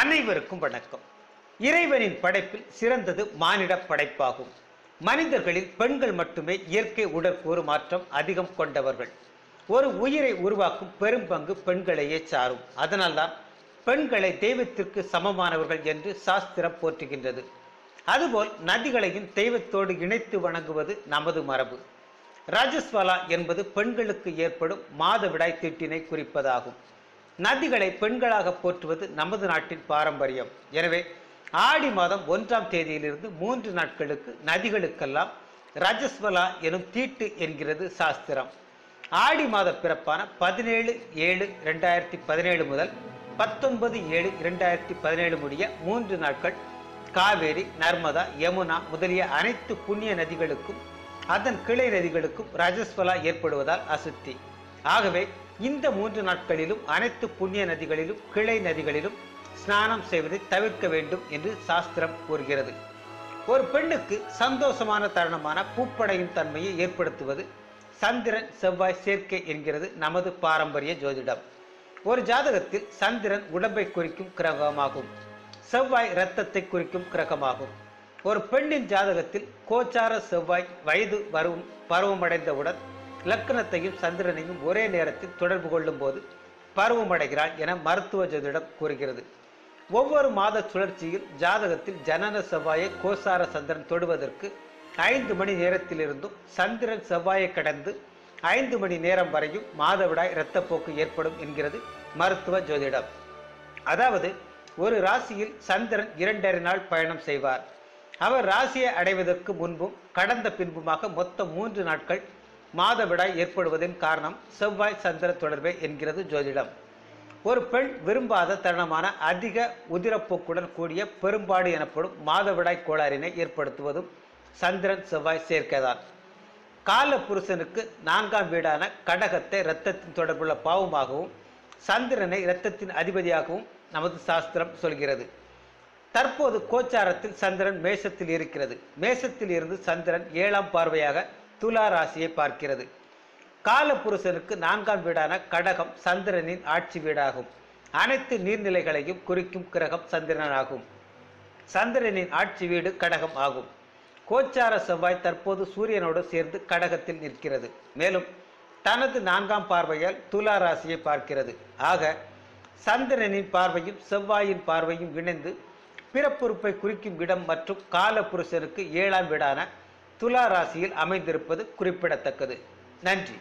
அனைவருக்கும் வணக்கம். இறைவனின் படைப்பில் சிறந்தது மானிட படைப்பாகும். மனிதர்களில் பெண்கள் மட்டுமே இயற்கை உடற்கூறு மாற்றம் அதிகம் கொண்டவர்கள். ஒரு உயிரை உருவாக்கும் பெரும் பங்கு பெண்களையே சாரும். அதனால்தான் பெண்களை தெய்வத்திற்கு சமமானவர்கள் என்று சாஸ்திரம் போற்றுகின்றது. அதுபோல் நதிகளையும் தெய்வத்தோடு இணைத்து வணங்குவது நமது மரபு. ராஜஸ்வலா என்பது பெண்களுக்கு ஏற்படும் மாதவிடாய் திட்டினை குறிப்பதாகும். நதிகளை பெண்களாக போற்றுவது நமது நாட்டின் பாரம்பரியம். எனவே ஆடி மாதம் ஒன்றாம் தேதியிலிருந்து மூன்று நாட்களுக்கு நதிகளுக்கெல்லாம் ரஜஸ்வலா எனும் தீட்டு என்கிறது சாஸ்திரம். ஆடி மாத பிறப்பான பதினேழு ஏழு ரெண்டாயிரத்தி பதினேழு முதல் பத்தொன்பது ஏழு இரண்டாயிரத்தி பதினேழு முடிய மூன்று நாட்கள் காவேரி நர்மதா யமுனா முதலிய அனைத்து புண்ணிய நதிகளுக்கும் அதன் கிளை நதிகளுக்கும் ரஜஸ்வலா ஏற்படுவதால் அசுத்தி. ஆகவே இந்த மூன்று நாட்களிலும் அனைத்து புண்ணிய நதிகளிலும் கிளை நதிகளிலும் ஸ்நானம் செய்வதை தவிர்க்க வேண்டும் என்று சாஸ்திரம் கூறுகிறது. ஒரு பெண்ணுக்கு சந்தோஷமான தருணமான பூப்படையும் தன்மையை ஏற்படுத்துவது சந்திரன் செவ்வாய் சேர்க்கை என்கிறது நமது பாரம்பரிய ஜோதிடம். ஒரு ஜாதகத்தில் சந்திரன் உடம்பை குறிக்கும் கிரகமாகும். செவ்வாய் இரத்தத்தை குறிக்கும் கிரகமாகும். ஒரு பெண்ணின் ஜாதகத்தில் கோச்சார செவ்வாய் வயது வரும் பருவமடைந்தவுடன் லக்னத்தையும் சந்திரனையும் ஒரே நேரத்தில் தொடர்பு கொள்ளும் போது பருவமடைகிறாள் என மருத்துவ ஜோதிடம் கூறுகிறது. ஒவ்வொரு மாத சுழற்சியில் ஜாதகத்தில் ஜனன செவ்வாயை கோசார சந்திரன் தொடுவதற்கு ஐந்து மணி நேரத்திலிருந்தும் சந்திரன் செவ்வாயை கடந்து ஐந்து மணி நேரம் வரையும் மாதவிடாய் இரத்தப்போக்கு ஏற்படும் என்கிறது மருத்துவ ஜோதிடம். அதாவது ஒரு ராசியில் சந்திரன் இரண்டரை நாள் பயணம் செய்வார். அவர் ராசியை அடைவதற்கு முன்பும் கடந்த பின்புமாக மொத்தம் மூன்று நாட்கள் மாதவிடாய் ஏற்படுவதன் காரணம் செவ்வாய் சந்திர தொடர்பே என்கிறது ஜோதிடம். ஒரு பெண் விரும்பாத தருணமான அதிக உதிரப்போக்குடன் கூடிய பெரும்பாடு எனப்படும் மாதவிடாய் கோளாறினை ஏற்படுத்துவதும் சந்திரன் செவ்வாய் சேர்க்கைதான். கால புருஷனுக்கு நான்காம் வீடான கடகத்தை இரத்தத்தின் தொடர்புள்ள பாவமாகவும் சந்திரனை இரத்தத்தின் அதிபதியாகவும் நமது சாஸ்திரம் சொல்கிறது. தற்போது கோச்சாரத்தில் சந்திரன் மேஷத்தில் இருக்கிறது. மேஷத்தில் இருந்து சந்திரன் ஏழாம் பார்வையாக துலா ராசியை பார்க்கிறது. காலபுருஷனுக்கு நான்காம் வீடான கடகம் சந்திரனின் ஆட்சி வீடாகும். அனைத்து நீர்நிலைகளையும் குறிக்கும் கிரகம் சந்திரனாகும் சந்திரனின் ஆட்சி வீடு கடகம் ஆகும். கோச்சார செவ்வாய் தற்போது சூரியனோடு சேர்ந்து கடகத்தில் நிற்கிறது. மேலும் தனது நான்காம் பார்வையால் துலா ராசியை பார்க்கிறது. ஆக சந்திரனின் பார்வையும் செவ்வாயின் பார்வையும் இணைந்து பிறப்புறுப்பை குறிக்கும் இடம் மற்றும் காலபுருஷனுக்கு ஏழாம் வீடான துலா ராசியில் அமைந்திருப்பது குறிப்பிடத்தக்கது. நன்றி.